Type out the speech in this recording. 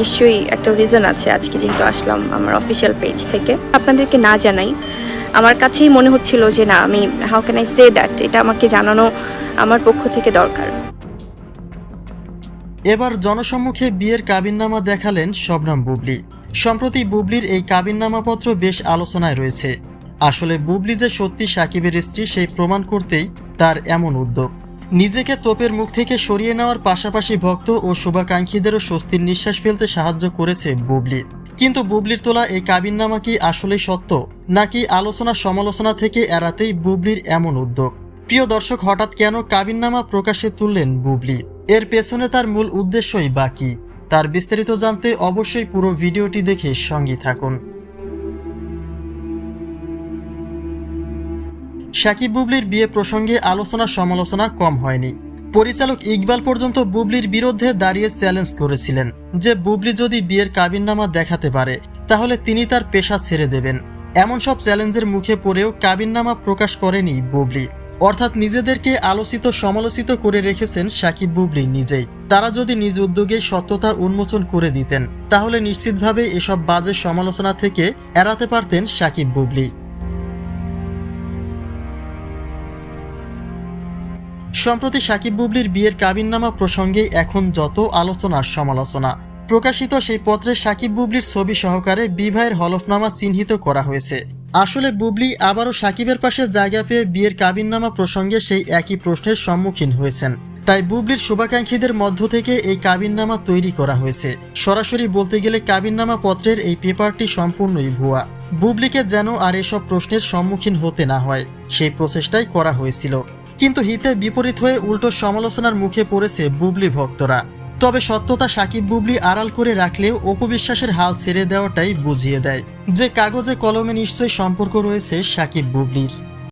নিশ্চয়ই একটা রিজন আছে আজকে যেহেতু আসলাম আমার অফিসিয়াল পেজ থেকে। আপনাদেরকে না জানাই, আমার কাছেই মনে হচ্ছিল যে না, আমি how can I say that এটা আমাকে জানানো আমার পক্ষ থেকে দরকার। এবার জনসম্মুখে বিয়ের কাবিননামা দেখালেন শবনাম বুবলি। সম্প্রতি বুবলির এই কাবিননামাপত্র বেশ আলোচনায় রয়েছে। আসলে বুবলি যে সত্যি সাকিবের স্ত্রী, সেই প্রমাণ করতেই তার এমন উদ্যোগ। নিজেকে তোপের মুখ থেকে সরিয়ে নেওয়ার পাশাপাশি ভক্ত ও শুভাকাঙ্ক্ষীদেরও স্বস্তির নিঃশ্বাস ফেলতে সাহায্য করেছে বুবলি। কিন্তু বুবলির তোলা এই কাবিননামা কি আসলেই সত্য? নাকি আলোচনা সমালোচনা থেকে এড়াতেই বুবলির এমন উদ্যোগ? প্রিয় দর্শক, হঠাৎ কেন কাবিননামা প্রকাশে তুললেন বুবলি? এর পেছনে তার মূল উদ্দেশ্যই বাকি তার বিস্তারিত জানতে অবশ্যই পুরো ভিডিওটি দেখে সঙ্গী থাকুন। সাকিব বুবলির বিয়ে প্রসঙ্গে আলোচনা সমালোচনা কম হয়নি। পরিচালক ইকবাল পর্যন্ত বুবলির বিরুদ্ধে দাঁড়িয়ে চ্যালেঞ্জ করেছিলেন যে বুবলি যদি বিয়ের কাবিননামা দেখাতে পারে, তাহলে তিনি তার পেশা ছেড়ে দেবেন। এমন সব চ্যালেঞ্জের মুখে পড়েও কাবিননামা প্রকাশ করেনি বুবলি। অর্থাৎ নিজেদেরকে আলোচিত সমালোচিত করে রেখেছেন সাকিব বুবলি নিজেই। তারা যদি নিজ উদ্যোগে সত্যতা উন্মোচন করে দিতেন, তাহলে নিশ্চিতভাবে এসব বাজে সমালোচনা থেকে এড়াতে পারতেন সাকিব বুবলি। সম্প্রতি সাকিব বুবলির বিয়ের কাবিননামা প্রসঙ্গে এখন যত আলোচনা সমালোচনা। প্রকাশিত সেই পত্রে সাকিব বুবলির ছবি সহকারে বিবাহের হলফনামা চিহ্নিত করা হয়েছে। আসলে বুবলি আবারও সাকিবের পাশে জায়গা পেয়ে বিয়ের কাবিননামা প্রসঙ্গে সেই একই প্রশ্নের সম্মুখীন হয়েছেন। তাই বুবলির শুভাকাঙ্ক্ষীদের মধ্য থেকে এই কাবিননামা তৈরি করা হয়েছে। সরাসরি বলতে গেলে কাবিননামা পত্রের এই পেপারটি সম্পূর্ণই ভুয়া। বুবলিকে যেন আর এসব প্রশ্নের সম্মুখীন হতে না হয়, সেই প্রচেষ্টাই করা হয়েছিল। কিন্তু হিতে বিপরীত হয়ে উল্টো সমালোচনার মুখে পড়েছে বুবলি ভক্তরা। তবে সত্যতা সাকিব বুবলি আড়াল করে রাখলেও অপবিশ্বাসের হাল ছেড়ে দেওয়াটাই বুঝিয়ে দেয়। যে কাগজে কলমে নিশ্চয়ই সম্পর্ক রয়েছে সাকিব বুবলির।